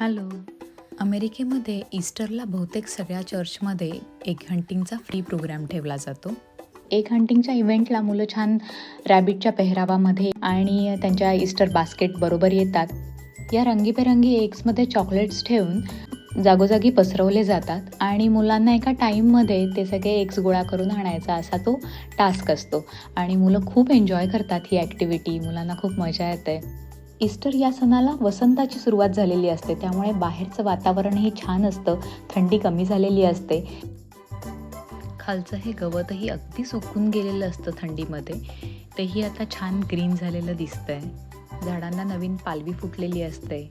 Hello. अमेरिकेमध्ये ईस्टरला बहुतेक सगळ्या चर्चमध्ये एक हंटिंगचा फ्री प्रोग्राम ठेवला जातो. एक हंटिंगच्या इव्हेंटला मुलं छान रॅबिटच्या पेहरावामध्ये आणि त्यांच्या ईस्टर बास्केट बरोबर येतात. या रंगीबेरंगी एग्समध्ये चॉकलेट्स ठेवून जागोजागी पसरवले जातात आणि मुलांना एका टाईममध्ये ते सगळे एग्स गोळा करून आणायचा असा तो टास्क असतो. आणि मुलं खूप एन्जॉय करतात ही ॲक्टिव्हिटी मुलांना खूप मजा येते. ईस्टर या सणाला वसंताची सुरुवात झालेली असते. त्यामुळे बाहेरचं वातावरणही छान असतं. थंडी कमी झालेली असते. खालचं हे गवतही अगदी सुकून गेलेलं असतं थंडीमध्ये. तेही आता छान ग्रीन झालेलं दिसतंय. झाडांना नवीन पालवी फुटलेली असते.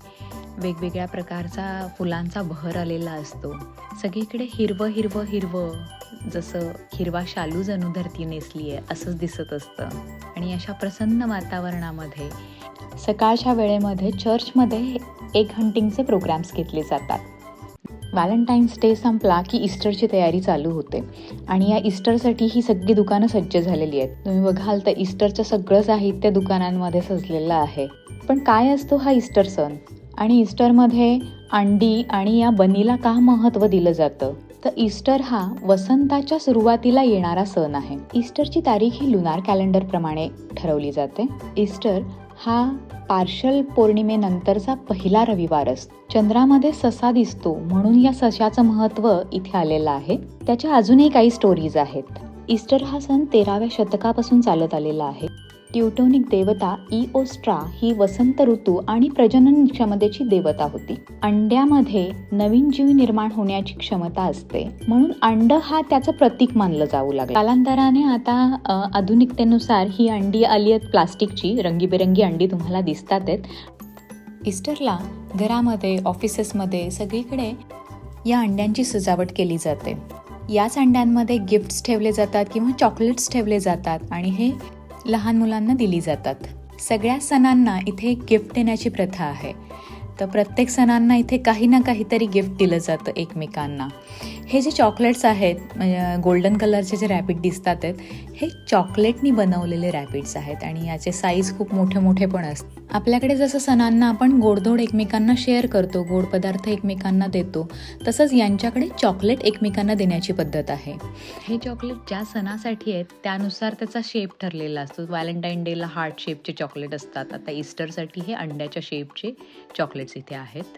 वेगवेगळ्या प्रकारचा फुलांचा बहर आलेला असतो. सगळीकडे हिरवं हिरवं हिरवं. जसं हिरवा शालू जणू धरती नेसली आहे असंच दिसत असतं. आणि अशा प्रसन्न वातावरणामध्ये सकाळच्या वेळेमध्ये चर्चमध्ये एक हंटिंगचे प्रोग्राम्स घेतले जातात. व्हॅलेंटाईन्स डे संपला की ईस्टरची तयारी चालू होते. आणि या ईस्टरसाठी ही सगळी दुकानं सज्ज झालेली आहेत. तुम्ही बघाल तर ईस्टरचं सगळं साहित्य दुकानांमध्ये सजलेलं आहे. पण काय असतो हा ईस्टर सण? आणि ईस्टरमध्ये अंडी आणि या बनीला का महत्त्व दिलं जातं? तर ईस्टर हा वसंताच्या सुरुवातीला येणारा सण आहे. ईस्टरची तारीख ही लुनार कॅलेंडर प्रमाणे ठरवली जाते. ईस्टर हा पार्शल पौर्णिमेनंतरचा पहिला रविवार असतो चंद्रामध्ये ससा दिसतो म्हणून या सशाचं महत्त्व इथे आलेलं आहे. त्याच्या अजूनही काही स्टोरीज आहेत. ईस्टर हा सण तेराव्या शतकापासून चालत आलेला आहे. ट्युटोनिक देवता इओस्ट्रा ही वसंत ऋतू आणि प्रजनन क्षमतेची देवता होती. अंड्यामध्ये नवीन जीव निर्माण होण्याची क्षमता असते. म्हणून अंड हा त्याचं प्रतीक मानलं जाऊ लागलं. कालांतराने आता आधुनिकतेनुसार ही अंडी आली आहेत प्लास्टिकची रंगीबेरंगी अंडी तुम्हाला दिसतात आहेत. इस्टरला घरामध्ये ऑफिसेसमध्ये सगळीकडे या अंड्यांची सजावट केली जाते. याच अंड्यांमध्ये गिफ्ट्स ठेवले जातात किंवा चॉकलेट्स ठेवले जातात आणि हे लहान मुलांना दिली जातात. सगळ्या सणांना इथे एक गिफ्ट देण्याची प्रथा आहे. तर प्रत्येक सणांना इथे काही ना काहीतरी गिफ्ट दिलं जातं एकमेकांना. हे जे चॉकलेट्स आहेत म्हणजे गोल्डन कलरचे जे रॅपिड दिसतात आहेत हे चॉकलेटनी बनवलेले रॅबिट्स आहेत आणि याचे साईज खूप मोठे मोठे पण असतात आपल्याकडे जसं सणांना आपण गोडधोड एकमेकांना शेअर करतो गोड पदार्थ एकमेकांना देतो तसंच यांच्याकडे चॉकलेट एकमेकांना देण्याची पद्धत आहे. हे चॉकलेट ज्या सणासाठी आहेत त्यानुसार त्याचा शेप ठरलेला असतो. व्हॅलेंटाईन डेला हार्ट शेपचे चॉकलेट असतात. आता इस्टरसाठी हे अंड्याच्या शेपचे चॉकलेट्स इथे आहेत.